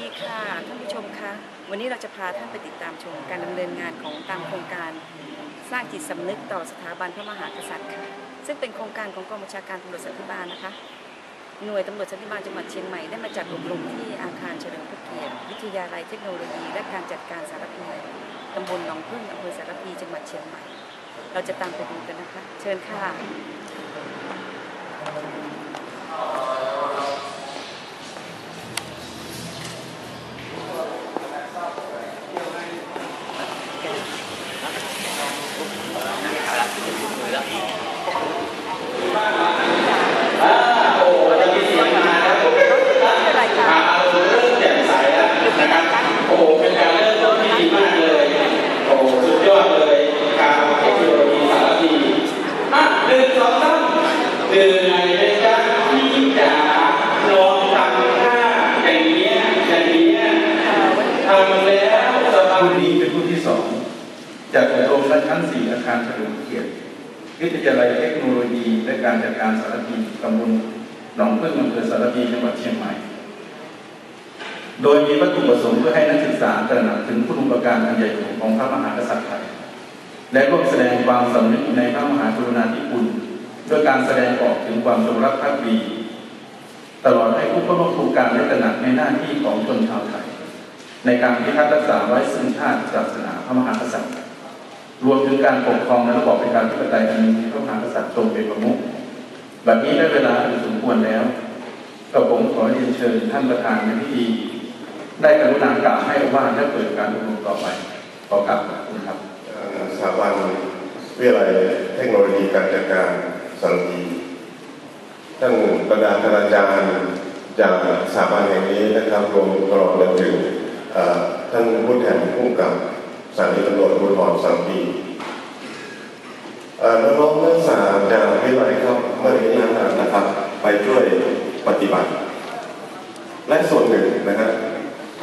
ท่านผู้ชมคะ วันนี้เราจะพาท่านไปติดตามชมการดำเนินงานของตามโครงการสร้างจิตสำนึกต่อสถาบันพระมหากษัตริย์ค่ะ ซึ่งเป็นโครงการของกองบัญชาการตำรวจสันติบาลนะคะ หน่วยตำรวจสันติบาลจังหวัดเชียงใหม่ได้มาจัดอบรมที่อาคารเฉลิมพระเกียรติวิทยาลัยเทคโนโลยี และการจัดการสารพีตำบลหนองพึ่งอำเภอสารพีจังหวัดเชียงใหม่ เราจะตามไปดูกันนะคะ เชิญค่ะ โอ้โหเป็นการเริ่มต้นที่ดีมากเลย โอ้โหสุดยอดเลยการเทคโนโลยีสารพีอะหนึ่งสองสามเหนื่อยไหมจ๊ะพี่จ๋าลองทำท่าอย่างเงี้ยอย่างเงี้ยทำแล้วสบาย รุ่นนี้เป็นรุ่นที่สอง จากอบรมและชั้นสี่อาคารเฉลิมเกียรติวิทยาลัยเทคโนโลยี และการจัดการสารพีตำบลหนองพึ่งอำเภอสารพีจังหวัดเชียงใหม่ โดยมีวัตถุประสงค์เพื่อให้นักศึกษาตระหนักถึงคุณูปการอันใหญ่หลวงของพระมหากษัตริย์ไทย และร่วมแสดงความสำนึกในพระมหากรุณาธิคุณ ด้วยการแสดงออกถึงความจงรักภักดีตลอดให้ผู้เข้าร่วมโครงการได้ตระหนักในหน้าที่ของชนชาวไทย ในการพิทักษ์รักษาไว้ซึ่งชาติศาสนาพระมหากษัตริย์ รวมถึงการปกครองในระบอบประชาธิปไตยอันมีพระมหากษัตริย์ทรงเป็นประมุขแบบนี้ได้เวลาอันสมควรแล้วก็ผมขอเรียนเชิญท่านประธานในพิธีได้กรุณากล่าวให้ว่าและเปิดการอบรมต่อไปขอกราบขอบคุณครับสถาบันวิทยาลัยเทคโนโลยีการจัดการ สารพีท่านบรรดาคณาจารย์จากสถาบันแห่งนี้นะครับรวมตลอดจนถึงท่านผู้แทนผู้กำกับสถานีตำรวจภูธรสารพีน้องนักศึกษาจากวิทยาลัยครับเมื่อนี้นะครับ ไปช่วยปฏิบัติ และส่วนหนึ่งนะครับ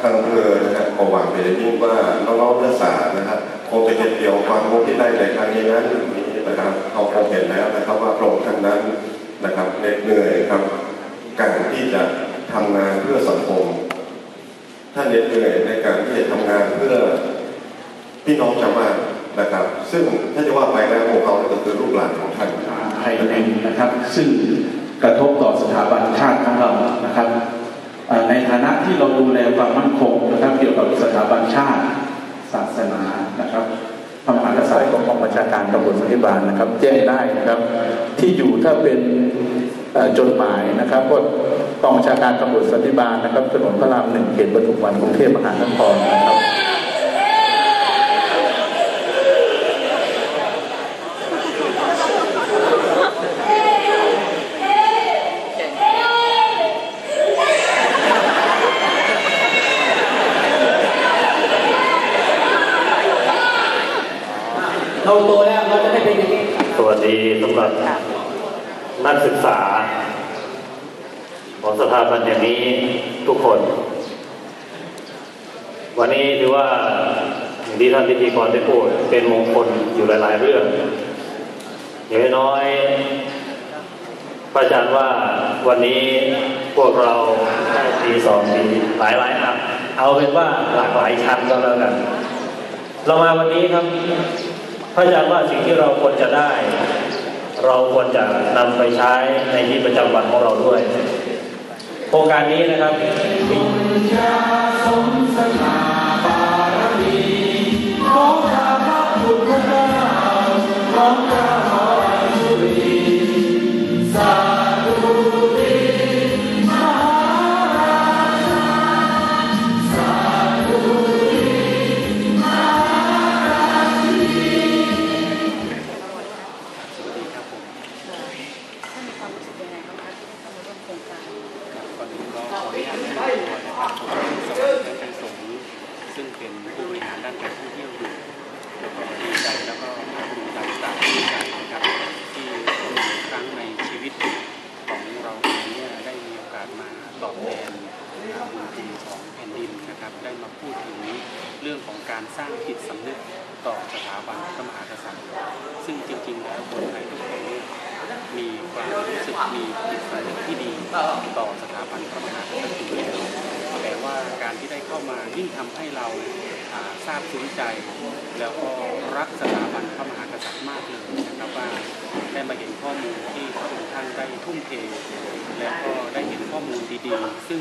ทางอำเภอนะครับก็หวังเป็นยิ่งว่าน้องๆนักศึกษานะครับคงจะเก็บเกี่ยวความรู้ที่ได้ในครั้งนี้นั้นนะครับเขาคงเห็น นั้นนะครับเหน็ดเหนื่อยครับ การที่จะทำงานเพื่อสังคม ท่านเหน็ดเหนื่อยในการที่จะทำงานเพื่อพี่น้องชาวบ้านนะครับ ซึ่งถ้าจะว่าไปแล้วพวกเขาก็คือลูกหลานของท่านไทยเองนะครับ ซึ่งกระทบต่อสถาบันชาติของเรานะครับ ในฐานะที่เราดูแลความมั่นคงนะครับเกี่ยวกับสถาบันชาติ ศาสนา ชาการตำรวจสันติบาลนะครับ แจ้งได้นะครับ ที่อยู่ถ้าเป็นจดหมายนะครับก็กองชาการตำรวจสันติบาลนะครับถนนพระรามหนึ่งเขตปทุมวันกรุงเทพมหานคร เราโตแล้วเราจะไม่เป็นอย่างนี้สวัสดีสำหรับนักศึกษา ของสถาบันอย่างนี้ทุกคน วันนี้ถือว่าอย่างที่ท่านพิธีกรได้พูดเป็นมงคลอยู่หลาย ๆ เรื่องอย่างน้อยๆพระอาจารย์ว่าวันนี้พวกเราได้ปีสองปีหลายหลายๆอันเอาเป็นว่าหลากหลายชั้นก็แล้วกัน เรามาวันนี้ครับ พระอาจารย์ว่าสิ่งที่เราควรจะได้ เราควรจะนำไปใช้ในชีวิตประจำวันของเราด้วยโครงการนี้นะครับท่ารด้านการท่องเที่ยวอยู่ดีใจแล้วก็ภาคภูมิใจต่างดีใจนะครับที่ครั้งในชีวิตของเราเองเนี่ยได้มีโอกาสมาตอบแทนบุญคุณของแผ่นดินนะครับ ได้มาพูดถึงเรื่องของการสร้างจิตสำนึกต่อสถาบันพระมหากษัตริย์ ซึ่งจริง ๆ แล้วคนไทยทุกคนมีความรู้สึกมีจิตสำนึกที่ดีต่อสถาบันพระมหากษัตริย์ ยิ่งทำให้เราทราบซึ้งใจ แล้วก็รักสถาบันพระมหากษัตริย์มากเลยนะครับว่าได้มาเห็นข้อมูลที่พระองค์ท่านได้ทุ่มเท แล้วก็ได้เห็นข้อมูลดีๆ ซึ่ง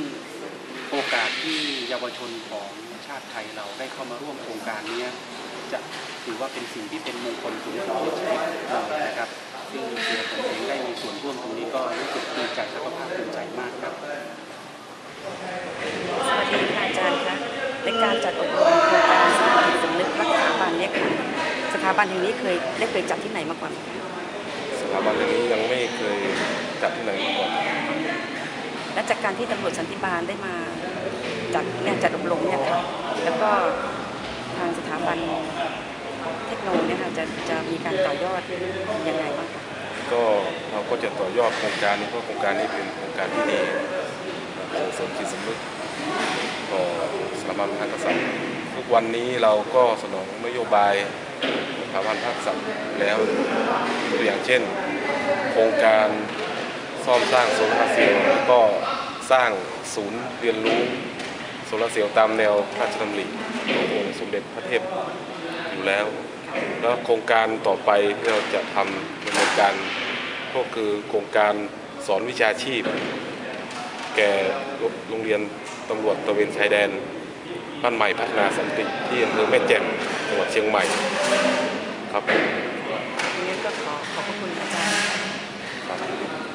โอกาสที่เยาวชนของชาติไทยเราได้เข้ามาร่วมโครงการนี้จะถือว่าเป็นสิ่งที่เป็นมงคลสูงสุดในชีวิตเลยนะครับซึ่งตัวผมเองได้มีส่วนร่วมตรงนี้ก็รู้สึกดีใจและก็ภาคภูมิใจมากครับ สวัสดีค่ะอาจารย์คะ ในการจัดอบรมโครงการสร้างจิตสำนึกรักสถาบันเนี่ยค่ะสถาบันแห่งนี้เคยได้เคยจัดที่ไหนมาก่อนไหมคะสถาบันอย่างนี้ยังไม่เคยจัดที่ไหนมาก่อนและจากการที่ตำรวจสันติบาลได้มาจัดเนี่ยจัดอบรมเนี่ยค่ะแล้วก็ทางสถาบันเทคโนโลยีเนี่ยค่ะจะจะมีการต่อยอดยังไงบ้างคะก็เราก็จะต่อยอดโครงการนี้เพราะโครงการนี้เป็นโครงการที่ดีส่งเสริมจิตสำนึก ต่อสถาบันพระกษัตริย์ทุกวันนี้เราก็สนองนโยบายสถาบันพระกษัตริย์แล้วตัวอย่างเช่น โครงการซ่อมสร้างโซลาร์เซลล์แล้วก็สร้างศูนย์เรียนรู้โซลาร์เซลล์ตามแนวพระราชดำริขององค์สมเด็จพระเทพอยู่แล้ว แล้วโครงการต่อไปที่เราจะทำดำเนินการก็คือโครงการสอนวิชาชีพ แก่โรงเรียน ตำรวจตระเวนชายแดนบ้านใหม่พัฒนาสันติที่อำเภอแม่แจ่มจังหวัดเชียงใหม่ครับผมงนั้นก็ขอขอบพระคุณอาจารย์ครับ